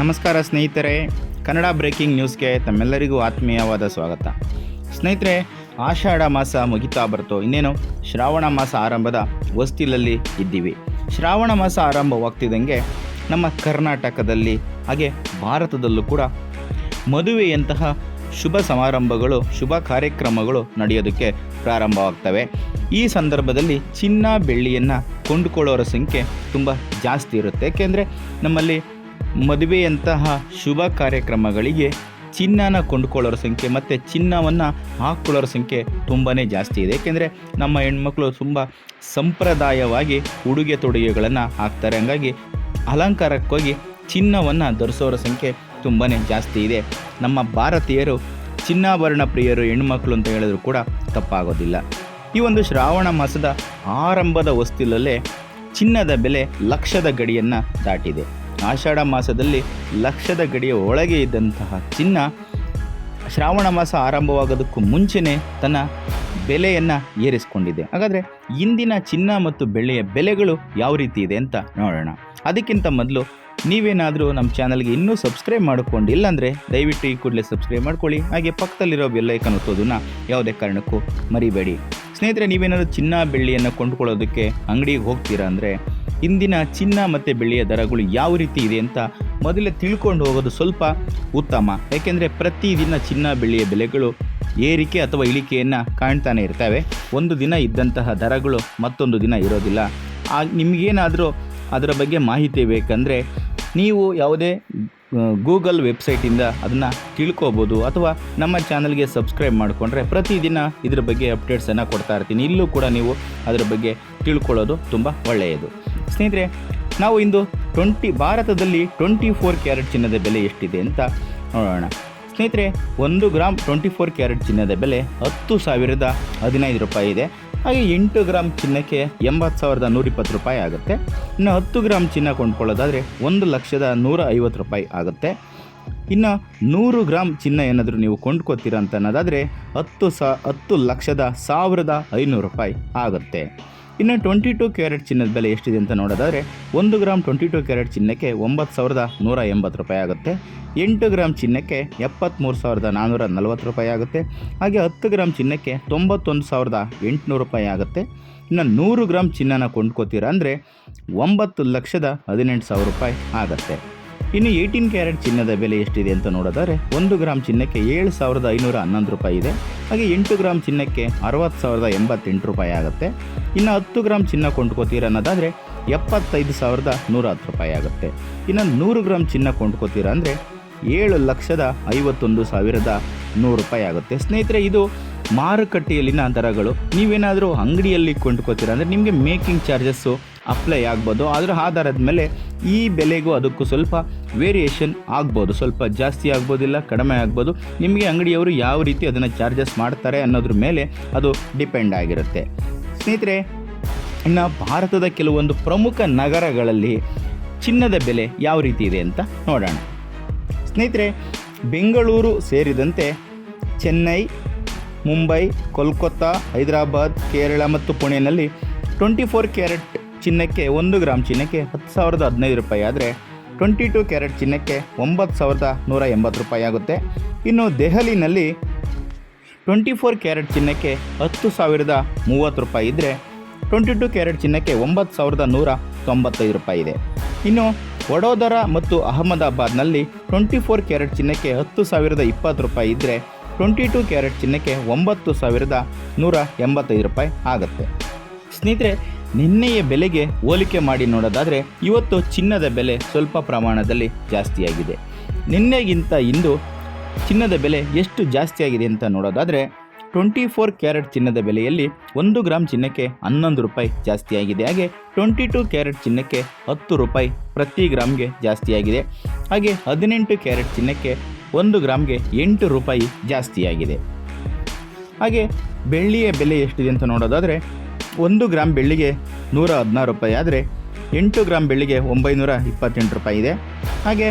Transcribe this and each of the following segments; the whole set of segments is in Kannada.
ನಮಸ್ಕಾರ ಸ್ನೇಹಿತರೆ, ಕನ್ನಡ ಬ್ರೇಕಿಂಗ್ ನ್ಯೂಸ್ಗೆ ತಮ್ಮೆಲ್ಲರಿಗೂ ಆತ್ಮೀಯವಾದ ಸ್ವಾಗತ. ಸ್ನೇಹಿತರೆ, ಆಷಾಢ ಮಾಸ ಮುಗಿತಾ ಬರ್ತೋ ಇನ್ನೇನು? ಶ್ರಾವಣ ಮಾಸ ಆರಂಭದ ವಸ್ತಿಲಲ್ಲಿ ಇದ್ದೀವಿ. ಶ್ರಾವಣ ಮಾಸ ಆರಂಭವಾಗ್ತಿದ್ದಂಗೆ ನಮ್ಮ ಕರ್ನಾಟಕದಲ್ಲಿ, ಹಾಗೆ ಭಾರತದಲ್ಲೂ ಕೂಡ ಮದುವೆಯಂತಹ ಶುಭ ಸಮಾರಂಭಗಳು, ಶುಭ ಕಾರ್ಯಕ್ರಮಗಳು ನಡೆಯೋದಕ್ಕೆ ಪ್ರಾರಂಭವಾಗ್ತವೆ. ಈ ಸಂದರ್ಭದಲ್ಲಿ ಚಿನ್ನ ಬೆಳ್ಳಿಯನ್ನು ಕೊಂಡುಕೊಳ್ಳೋರ ಸಂಖ್ಯೆ ತುಂಬ ಜಾಸ್ತಿ ಇರುತ್ತೆ. ಏಕೆಂದರೆ ನಮ್ಮಲ್ಲಿ ಮದುವೆಯಂತಹ ಶುಭ ಕಾರ್ಯಕ್ರಮಗಳಿಗೆ ಚಿನ್ನನ ಕೊಂಡುಕೊಳ್ಳೋರ ಸಂಖ್ಯೆ ಮತ್ತು ಚಿನ್ನವನ್ನು ಹಾಕ್ಕೊಳ್ಳೋರ ಸಂಖ್ಯೆ ತುಂಬಾ ಜಾಸ್ತಿ ಇದೆ. ಏಕೆಂದರೆ ನಮ್ಮ ಹೆಣ್ಮಕ್ಳು ತುಂಬ ಸಂಪ್ರದಾಯವಾಗಿ ಉಡುಗೆ ತೊಡುಗೆಗಳನ್ನು ಹಾಕ್ತಾರೆ. ಹಂಗಾಗಿ ಅಲಂಕಾರಕ್ಕೋಗಿ ಚಿನ್ನವನ್ನು ಧರಿಸೋರ ಸಂಖ್ಯೆ ತುಂಬಾ ಜಾಸ್ತಿ ಇದೆ. ನಮ್ಮ ಭಾರತೀಯರು, ಚಿನ್ನಾಭರಣ ಪ್ರಿಯರು, ಹೆಣ್ಮಕ್ಳು ಅಂತ ಹೇಳಿದ್ರು ಕೂಡ ತಪ್ಪಾಗೋದಿಲ್ಲ. ಈ ಒಂದು ಶ್ರಾವಣ ಮಾಸದ ಆರಂಭದ ಹೊಸ್ತಿಲಲ್ಲೇ ಚಿನ್ನದ ಬೆಲೆ ಲಕ್ಷದ ಗಡಿಯನ್ನು ದಾಟಿದೆ. ಆಷಾಢ ಮಾಸದಲ್ಲಿ ಲಕ್ಷದ ಗಡಿಯ ಒಳಗೆ ಇದ್ದಂತಹ ಚಿನ್ನ ಶ್ರಾವಣ ಮಾಸ ಆರಂಭವಾಗೋದಕ್ಕೂ ಮುಂಚೆನೇ ತನ್ನ ಬೆಲೆಯನ್ನು ಏರಿಸಿಕೊಂಡಿದೆ. ಹಾಗಾದರೆ ಇಂದಿನ ಚಿನ್ನ ಮತ್ತು ಬೆಳ್ಳಿಯ ಬೆಲೆಗಳು ಯಾವ ರೀತಿ ಇದೆ ಅಂತ ನೋಡೋಣ. ಅದಕ್ಕಿಂತ ಮೊದಲು ನೀವೇನಾದರೂ ನಮ್ಮ ಚಾನಲ್ಗೆ ಇನ್ನೂ ಸಬ್ಸ್ಕ್ರೈಬ್ ಮಾಡಿಕೊಂಡಿಲ್ಲ ಅಂದರೆ ದಯವಿಟ್ಟು ಈ ಕೂಡಲೇ ಸಬ್ಸ್ಕ್ರೈಬ್ ಮಾಡ್ಕೊಳ್ಳಿ. ಹಾಗೆ ಪಕ್ಕದಲ್ಲಿರೋ ಬೆಲ್ಲೈಕನ್ ಒತ್ತೋದನ್ನು ಯಾವುದೇ ಕಾರಣಕ್ಕೂ ಮರಿಬೇಡಿ. ಸ್ನೇಹಿತರೆ, ನೀವೇನಾದರೂ ಚಿನ್ನ ಬೆಳ್ಳಿಯನ್ನು ಕೊಂಡುಕೊಳ್ಳೋದಕ್ಕೆ ಅಂಗಡಿಗೆ ಹೋಗ್ತೀರಾ ಅಂದರೆ ಇಂದಿನ ಚಿನ್ನ ಮತ್ತು ಬೆಳ್ಳಿಯ ದರಗಳು ಯಾವ ರೀತಿ ಇದೆ ಅಂತ ಮೊದಲೇ ತಿಳ್ಕೊಂಡು ಹೋಗೋದು ಸ್ವಲ್ಪ ಉತ್ತಮ. ಯಾಕೆಂದರೆ ಪ್ರತಿದಿನ ಚಿನ್ನ, ಬೆಳ್ಳಿಯ ಬೆಲೆಗಳು ಏರಿಕೆ ಅಥವಾ ಇಳಿಕೆಯನ್ನು ಕಾಣ್ತಾನೆ ಇರ್ತವೆ. ಒಂದು ದಿನ ಇದ್ದಂತಹ ದರಗಳು ಮತ್ತೊಂದು ದಿನ ಇರೋದಿಲ್ಲ. ಆ, ನಿಮಗೇನಾದರೂ ಅದರ ಬಗ್ಗೆ ಮಾಹಿತಿ ಬೇಕಂದರೆ ನೀವು ಯಾವುದೇ ಗೂಗಲ್ ವೆಬ್ಸೈಟಿಂದ ಅದನ್ನು ತಿಳ್ಕೊಬೋದು ಅಥವಾ ನಮ್ಮ ಚಾನಲ್ಗೆ ಸಬ್ಸ್ಕ್ರೈಬ್ ಮಾಡಿಕೊಂಡ್ರೆ ಪ್ರತಿದಿನ ಇದ್ರ ಬಗ್ಗೆ ಅಪ್ಡೇಟ್ಸನ್ನು ಕೊಡ್ತಾ ಇರ್ತೀನಿ. ಇಲ್ಲೂ ಕೂಡ ನೀವು ಅದರ ಬಗ್ಗೆ ತಿಳ್ಕೊಳ್ಳೋದು ತುಂಬ ಒಳ್ಳೆಯದು. ಸ್ನೇಹಿತರೆ, ನಾವು ಇಂದು ಟ್ವೆಂಟಿ, ಭಾರತದಲ್ಲಿ ಟ್ವೆಂಟಿ ಫೋರ್ ಕ್ಯಾರೆಟ್ ಚಿನ್ನದ ಬೆಲೆ ಎಷ್ಟಿದೆ ಅಂತ ನೋಡೋಣ. ಸ್ನೇಹಿತರೆ, ಒಂದು ಗ್ರಾಮ್ ಟ್ವೆಂಟಿ ಫೋರ್ ಕ್ಯಾರೆಟ್ ಚಿನ್ನದ ಬೆಲೆ ಹತ್ತು ಸಾವಿರದ ಹದಿನೈದು ರೂಪಾಯಿ ಇದೆ. ಹಾಗೆ ಎಂಟು ಗ್ರಾಮ್ ಚಿನ್ನಕ್ಕೆ ಎಂಬತ್ತು ಸಾವಿರದ ನೂರಿಪ್ಪತ್ತು ರೂಪಾಯಿ ಆಗುತ್ತೆ. ಇನ್ನು ಹತ್ತು ಗ್ರಾಮ್ ಚಿನ್ನ ಕೊಂಡ್ಕೊಳ್ಳೋದಾದರೆ ಒಂದು ಲಕ್ಷದ ನೂರ ಐವತ್ತು ರೂಪಾಯಿ ಆಗುತ್ತೆ. ಇನ್ನು ನೂರು ಗ್ರಾಮ್ ಚಿನ್ನ ಏನಾದರೂ ನೀವು ಕೊಂಡ್ಕೋತೀರ ಅಂತ ಅನ್ನೋದಾದರೆ ಹತ್ತು ಸಾ, ಹತ್ತು ಲಕ್ಷದ ಸಾವಿರದ ಐನೂರು ರೂಪಾಯಿ ಆಗುತ್ತೆ. ಇನ್ನು ಟ್ವೆಂಟಿ ಟು ಕ್ಯಾರೆಟ್ ಚಿನ್ನದ ಬೆಲೆ ಎಷ್ಟಿದೆ ಅಂತ ನೋಡೋದಾದರೆ, ಒಂದು ಗ್ರಾಮ್ ಟ್ವೆಂಟಿ ಟು ಕ್ಯಾರೆಟ್ ಚಿನ್ನಕ್ಕೆ ಒಂಬತ್ತು ಸಾವಿರದ ನೂರ ಎಂಬತ್ತು ರೂಪಾಯಿ ಆಗುತ್ತೆ. ಎಂಟು ಗ್ರಾಮ್ ಚಿನ್ನಕ್ಕೆ ಎಪ್ಪತ್ತ್ಮೂರು ಸಾವಿರದ ನಾನ್ನೂರ ನಲವತ್ತು ರೂಪಾಯಿ ಆಗುತ್ತೆ. ಹಾಗೆ ಹತ್ತು ಗ್ರಾಮ್ ಚಿನ್ನಕ್ಕೆ ತೊಂಬತ್ತೊಂದು ಸಾವಿರದ ಎಂಟುನೂರು ರೂಪಾಯಿ ಆಗುತ್ತೆ. ಇನ್ನು ನೂರು ಗ್ರಾಮ್ ಚಿನ್ನನ ಕೊಂಡ್ಕೋತೀರ ಅಂದರೆ ಒಂಬತ್ತು ಲಕ್ಷದ ಹದಿನೆಂಟು ಸಾವಿರ ರೂಪಾಯಿ ಆಗುತ್ತೆ. ಇನ್ನು ಏಯ್ಟೀನ್ ಕ್ಯಾರೆಟ್ ಚಿನ್ನದ ಬೆಲೆ ಎಷ್ಟಿದೆ ಅಂತ ನೋಡೋದಾದರೆ, ಒಂದು ಗ್ರಾಮ್ ಚಿನ್ನಕ್ಕೆ ಏಳು ಸಾವಿರದ ಐನೂರ ಹನ್ನೊಂದು ರೂಪಾಯಿ ಇದೆ. ಹಾಗೆ ಎಂಟು ಗ್ರಾಮ್ ಚಿನ್ನಕ್ಕೆ ಅರವತ್ತು ಸಾವಿರದ ಎಂಬತ್ತೆಂಟು ರೂಪಾಯಿ ಆಗುತ್ತೆ. ಇನ್ನು ಹತ್ತು ಗ್ರಾಮ್ ಚಿನ್ನ ಕೊಂಡ್ಕೋತೀರ ಅನ್ನೋದಾದರೆ, ಎಪ್ಪತ್ತೈದು ಸಾವಿರದ ನೂರ ಹತ್ತು ರೂಪಾಯಿ ಆಗುತ್ತೆ. ಇನ್ನು ನೂರು ಗ್ರಾಮ್ ಚಿನ್ನ ಕೊಂಡ್ಕೋತೀರ ಅಂದರೆ, ಏಳು ಲಕ್ಷದ ಐವತ್ತೊಂದು ಸಾವಿರದ ನೂರು ರೂಪಾಯಿ ಆಗುತ್ತೆ. ಸ್ನೇಹಿತರೆ, ಇದು ಮಾರುಕಟ್ಟೆಯಲ್ಲಿನ ದರಗಳು. ನೀವೇನಾದರೂ ಅಂಗಡಿಯಲ್ಲಿ ಕೊಂಡ್ಕೋತೀರ ಅಂದರೆ, ನಿಮಗೆ ಮೇಕಿಂಗ್ ಚಾರ್ಜಸ್ಸು ಅಪ್ಲೈ ಆಗ್ಬೋದು. ಅದರ ಆಧಾರದ ಮೇಲೆ ಈ ಬೆಲೆಗೂ ಅದಕ್ಕೂ ಸ್ವಲ್ಪ ವೇರಿಯೇಷನ್ ಆಗ್ಬೋದು. ಸ್ವಲ್ಪ ಜಾಸ್ತಿ ಆಗ್ಬೋದಿಲ್ಲ, ಕಡಿಮೆ ಆಗ್ಬೋದು. ನಿಮಗೆ ಅಂಗಡಿಯವರು ಯಾವ ರೀತಿ ಅದನ್ನು ಚಾರ್ಜಸ್ ಮಾಡ್ತಾರೆ ಅನ್ನೋದ್ರ ಮೇಲೆ ಅದು ಡಿಪೆಂಡ್ ಆಗಿರುತ್ತೆ. ಸ್ನೇಹಿತರೆ, ಇನ್ನು ಭಾರತದ ಕೆಲವೊಂದು ಪ್ರಮುಖ ನಗರಗಳಲ್ಲಿ ಚಿನ್ನದ ಬೆಲೆ ಯಾವ ರೀತಿ ಇದೆ ಅಂತ ನೋಡೋಣ. ಸ್ನೇಹಿತರೆ, ಬೆಂಗಳೂರು ಸೇರಿದಂತೆ ಚೆನ್ನೈ, ಮುಂಬೈ, ಕೋಲ್ಕತ್ತಾ, ಹೈದರಾಬಾದ್, ಕೇರಳ ಮತ್ತು ಪುಣೆಯಲ್ಲಿ ಟ್ವೆಂಟಿ ಫೋರ್ ಕ್ಯಾರೆಟ್ ಚಿನ್ನಕ್ಕೆ ಒಂದು ಗ್ರಾಮ್ ಚಿನ್ನಕ್ಕೆ ಹತ್ತು ಸಾವಿರದ ಹದಿನೈದು ರೂಪಾಯಿ ಆದರೆ ಟ್ವೆಂಟಿ ಟು ಕ್ಯಾರೆಟ್ ಚಿನ್ನಕ್ಕೆ ಒಂಬತ್ತು ಸಾವಿರದ ನೂರ ಎಂಬತ್ತು ರೂಪಾಯಿ ಆಗುತ್ತೆ. ಇನ್ನು ದೆಹಲಿನಲ್ಲಿ ಟ್ವೆಂಟಿ ಫೋರ್ ಕ್ಯಾರೆಟ್ ಚಿನ್ನಕ್ಕೆ ಹತ್ತು ಸಾವಿರದ ಮೂವತ್ತು ರೂಪಾಯಿ ಇದ್ದರೆ ಟ್ವೆಂಟಿ ಟು ಕ್ಯಾರೆಟ್ ಚಿನ್ನಕ್ಕೆ ಒಂಬತ್ತು ಸಾವಿರದ ನೂರ ತೊಂಬತ್ತೈದು ರೂಪಾಯಿ ಇದೆ. ಇನ್ನು ವಡೋದರ ಮತ್ತು ಅಹಮದಾಬಾದ್ನಲ್ಲಿ ಟ್ವೆಂಟಿ ಫೋರ್ ಕ್ಯಾರೆಟ್ ಚಿನ್ನಕ್ಕೆ ಹತ್ತು ಸಾವಿರದ ಇಪ್ಪತ್ತು ರೂಪಾಯಿ ಇದ್ದರೆ ಟ್ವೆಂಟಿ ಟು ಕ್ಯಾರೆಟ್ ಚಿನ್ನಕ್ಕೆ ಒಂಬತ್ತು ಸಾವಿರದ ನೂರ ಎಂಬತ್ತೈದು ರೂಪಾಯಿ ಆಗುತ್ತೆ. ಸ್ನೇಹಿತರೆ ನಿನ್ನೆಯ ಬೆಲೆಗೆ ಹೋಲಿಕೆ ಮಾಡಿ ನೋಡೋದಾದರೆ ಇವತ್ತು ಚಿನ್ನದ ಬೆಲೆ ಸ್ವಲ್ಪ ಪ್ರಮಾಣದಲ್ಲಿ ಜಾಸ್ತಿಯಾಗಿದೆ. ನಿನ್ನೆಗಿಂತ ಇಂದು ಚಿನ್ನದ ಬೆಲೆ ಎಷ್ಟು ಜಾಸ್ತಿಯಾಗಿದೆ ಅಂತ ನೋಡೋದಾದರೆ ಟ್ವೆಂಟಿ ಫೋರ್ ಕ್ಯಾರೆಟ್ ಚಿನ್ನದ ಬೆಲೆಯಲ್ಲಿ ಒಂದು ಗ್ರಾಮ್ ಚಿನ್ನಕ್ಕೆ ಹನ್ನೊಂದು ರೂಪಾಯಿ ಜಾಸ್ತಿಯಾಗಿದೆ. ಹಾಗೆ ಟ್ವೆಂಟಿ ಟು ಕ್ಯಾರೆಟ್ ಚಿನ್ನಕ್ಕೆ ಹತ್ತು ರೂಪಾಯಿ ಪ್ರತಿ ಗ್ರಾಮ್ಗೆ ಜಾಸ್ತಿಯಾಗಿದೆ. ಹಾಗೆ ಹದಿನೆಂಟು ಕ್ಯಾರೆಟ್ ಚಿನ್ನಕ್ಕೆ ಒಂದು ಗ್ರಾಮ್ಗೆ ಎಂಟು ರೂಪಾಯಿ ಜಾಸ್ತಿಯಾಗಿದೆ. ಹಾಗೆ ಬೆಳ್ಳಿಯ ಬೆಲೆ ಎಷ್ಟಿದೆ ಅಂತ ನೋಡೋದಾದರೆ ಒಂದು ಗ್ರಾಮ್ ಬೆಳ್ಳಿಗೆ ನೂರ ಹದಿನಾರು ರೂಪಾಯಿ ಆದರೆ ಎಂಟು ಗ್ರಾಮ್ ಬೆಳ್ಳಿಗೆ ಒಂಬೈನೂರ ಇಪ್ಪತ್ತೆಂಟು ರೂಪಾಯಿ ಇದೆ. ಹಾಗೆ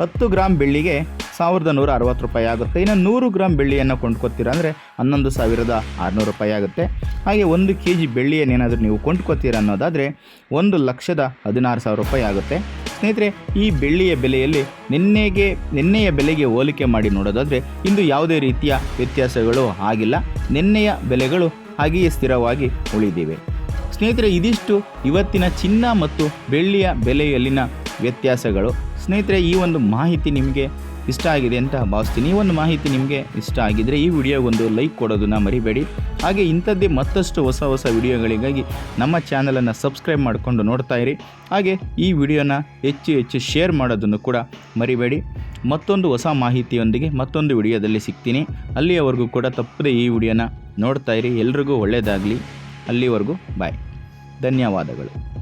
ಹತ್ತು ಗ್ರಾಮ್ ಬೆಳ್ಳಿಗೆ ಸಾವಿರದ ನೂರ ಅರವತ್ತು ರೂಪಾಯಿ ಆಗುತ್ತೆ. ಇನ್ನು ನೂರು ಗ್ರಾಮ್ ಬೆಳ್ಳಿಯನ್ನು ಕೊಂಡ್ಕೊತೀರಾ ಅಂದರೆ ಹನ್ನೊಂದು ಸಾವಿರದ ಆರುನೂರು ರೂಪಾಯಿ ಆಗುತ್ತೆ. ಹಾಗೆ ಒಂದು ಕೆ ಜಿ ಬೆಳ್ಳಿಯನ್ನೇನಾದರೂ ನೀವು ಕೊಂಡ್ಕೊತೀರ ಅನ್ನೋದಾದರೆ ಒಂದು ಲಕ್ಷದ ಹದಿನಾರು ಸಾವಿರ ರೂಪಾಯಿ ಆಗುತ್ತೆ. ಸ್ನೇಹಿತರೆ, ಈ ಬೆಳ್ಳಿಯ ಬೆಲೆಯಲ್ಲಿ ನಿನ್ನೆಗೆ, ನಿನ್ನೆಯ ಬೆಲೆಗೆ ಹೋಲಿಕೆ ಮಾಡಿ ನೋಡೋದಾದರೆ ಇಂದು ಯಾವುದೇ ರೀತಿಯ ವ್ಯತ್ಯಾಸಗಳು ಆಗಿಲ್ಲ. ನಿನ್ನೆಯ ಬೆಲೆಗಳು ಹಾಗೆಯೇ ಸ್ಥಿರವಾಗಿ ಉಳಿದಿವೆ. ಸ್ನೇಹಿತರೆ, ಇದಿಷ್ಟು ಇವತ್ತಿನ ಚಿನ್ನ ಮತ್ತು ಬೆಳ್ಳಿಯ ಬೆಲೆಯಲ್ಲಿನ ವ್ಯತ್ಯಾಸಗಳು. ಸ್ನೇಹಿತರೆ, ಈ ಒಂದು ಮಾಹಿತಿ ನಿಮಗೆ ಇಷ್ಟ ಆಗಿದೆ ಅಂತ ಭಾವಿಸ್ತೀನಿ. ಈ ಒಂದು ಮಾಹಿತಿ ನಿಮಗೆ ಇಷ್ಟ ಆಗಿದ್ದರೆ ಈ ವಿಡಿಯೋಗೊಂದು ಲೈಕ್ ಕೊಡೋದನ್ನು ಮರಿಬೇಡಿ. ಹಾಗೆ ಇಂಥದ್ದೇ ಮತ್ತಷ್ಟು ಹೊಸ ಹೊಸ ವಿಡಿಯೋಗಳಿಗಾಗಿ ನಮ್ಮ ಚಾನಲನ್ನು ಸಬ್ಸ್ಕ್ರೈಬ್ ಮಾಡಿಕೊಂಡು ನೋಡ್ತಾ ಇರಿ. ಹಾಗೆ ಈ ವಿಡಿಯೋನ ಹೆಚ್ಚು ಹೆಚ್ಚು ಶೇರ್ ಮಾಡೋದನ್ನು ಕೂಡ ಮರಿಬೇಡಿ. ಮತ್ತೊಂದು ಹೊಸ ಮಾಹಿತಿಯೊಂದಿಗೆ ಮತ್ತೊಂದು ವಿಡಿಯೋದಲ್ಲಿ ಸಿಗ್ತೀನಿ. ಅಲ್ಲಿಯವರೆಗೂ ಕೂಡ ತಪ್ಪದೆ ಈ ವಿಡಿಯೋನ ನೋಡ್ತಾ ಇರಿ. ಎಲ್ರಿಗೂ ಒಳ್ಳೆಯದಾಗಲಿ ಅಲ್ಲಿವರೆಗೂ ಬಾಯ್. ಧನ್ಯವಾದಗಳು.